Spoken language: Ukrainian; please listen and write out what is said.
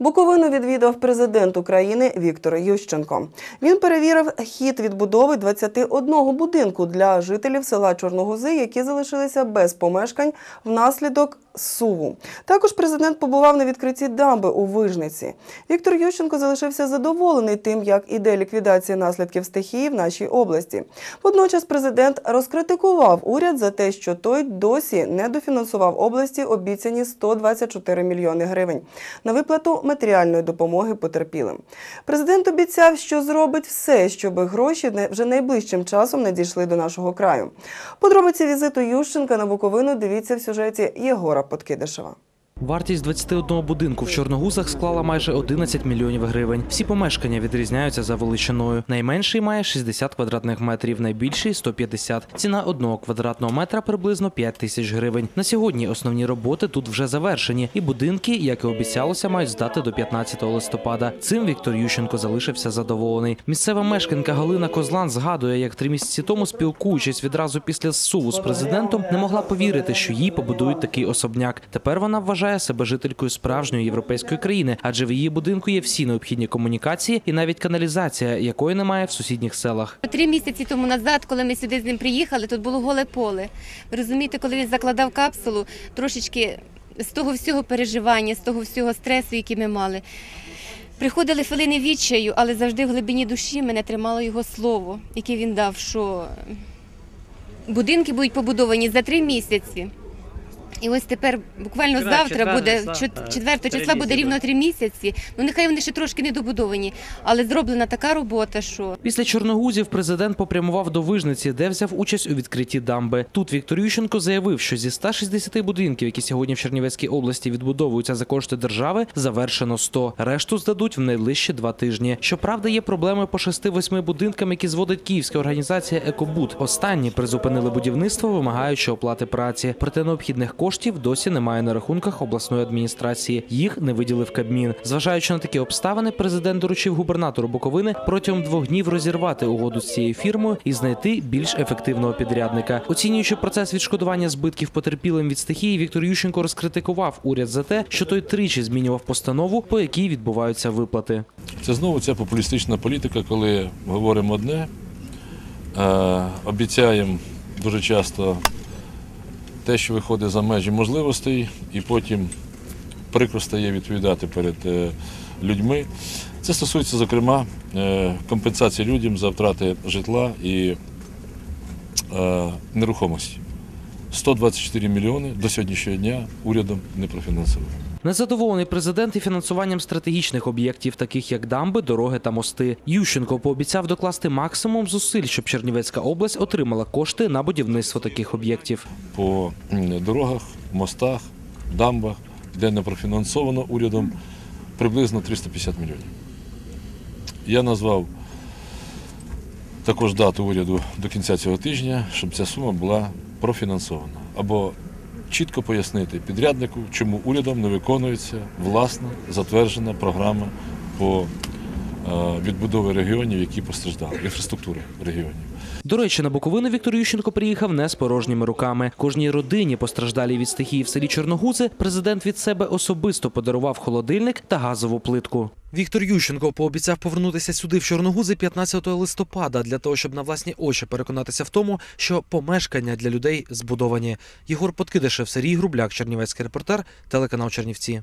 Буковину відвідав президент України Віктор Ющенко. Він перевірив хід відбудови 21 будинку для жителів села Чорногузи, які залишилися без помешкань внаслідок суву. Також президент побував на відкритті дамби у Вижниці. Віктор Ющенко залишився задоволений тим, як іде ліквідація наслідків стихії в нашій області. Водночас президент розкритикував уряд за те, що той досі не дофінансував області обіцяні 124 мільйони гривень на виплату матеріальної допомоги потерпілим. Президент обіцяв, що зробить все, щоб гроші вже найближчим часом надійшли до нашого краю. Подробиці візиту Ющенка на Буковину дивіться в сюжеті Єгора Подкидишева. Вартість 21 будинку в Чорногузах склала майже 11 мільйонів гривень. Всі помешкання відрізняються за величиною. Найменший має 60 квадратних метрів, найбільший 150. Ціна одного квадратного метра приблизно 5 тисяч гривень. На сьогодні основні роботи тут вже завершені, і будинки, як і обіцялося, мають здати до 15 листопада. Цим Віктор Ющенко залишився задоволений. Місцева мешканка Галина Козлан згадує, як три місяці тому, спілкуючись відразу після зсуву з президентом, не могла повірити, що їй побудують такий особняк. Тепер вона вважає себе жителькою справжньої європейської країни, адже в її будинку є всі необхідні комунікації і навіть каналізація, якої немає в сусідніх селах. Три місяці тому назад, коли ми сюди з ним приїхали, тут було голе поле. Ви розумієте, коли він закладав капсулу, трошечки з того всього переживання, з того всього стресу, який ми мали. Приходили хвилини відчаю, але завжди в глибині душі мене тримало його слово, яке він дав, що будинки будуть побудовані за три місяці. І ось тепер буквально Четвер- завтра буде е, 4 три числа буде рівно три місяці. Ну нехай вони ще трошки не добудовані, але зроблена така робота, що Після Чорногузів президент попрямував до Вижниці, де взяв участь у відкритті дамби. Тут Віктор Ющенко заявив, що зі 160 будинків, які сьогодні в Чернівецькій області відбудовуються за кошти держави, завершено 100. Решту здадуть в найближчі два тижні. Щоправда, є проблеми по 6-8 будинкам, які зводить київська організація Екобуд. Останні призупинили будівництво, вимагаючи оплати праці. Проте необхідних коштів досі немає на рахунках обласної адміністрації. Їх не виділив Кабмін. Зважаючи на такі обставини, президент доручив губернатору Буковини протягом двох днів розірвати угоду з цією фірмою і знайти більш ефективного підрядника. Оцінюючи процес відшкодування збитків потерпілим від стихії, Віктор Ющенко розкритикував уряд за те, що той тричі змінював постанову, по якій відбуваються виплати. Це знову ця популістична політика, коли говоримо одне, обіцяємо дуже часто те, що виходить за межі можливостей, і потім прикро стає відповідати перед е, людьми. Це стосується, зокрема, е, компенсації людям за втрати житла і е, нерухомості. 124 мільйони до сьогоднішнього дня урядом не профінансовано. Незадоволений президент і фінансуванням стратегічних об'єктів, таких як дамби, дороги та мости. Ющенко пообіцяв докласти максимум зусиль, щоб Чернівецька область отримала кошти на будівництво таких об'єктів. по дорогах, мостах, дамбах, де не профінансовано урядом приблизно 350 мільйонів. Я назвав також дату уряду до кінця цього тижня, щоб ця сума була профінансована. Або чітко пояснити підряднику, чому урядом не виконується власна затверджена програма по е, відбудові регіонів, які постраждали, інфраструктури регіонів. До речі, на Буковину Віктор Ющенко приїхав не з порожніми руками. Кожній родині, постраждалій від стихії в селі Чорногузи, президент від себе особисто подарував холодильник та газову плитку. Віктор Ющенко пообіцяв повернутися сюди в Чорногузи 15 листопада для того, щоб на власні очі переконатися в тому, що помешкання для людей збудовані. Єгор Подкидишев, Сергій Грубляк, Чернівецький репортер, телеканал Чернівці.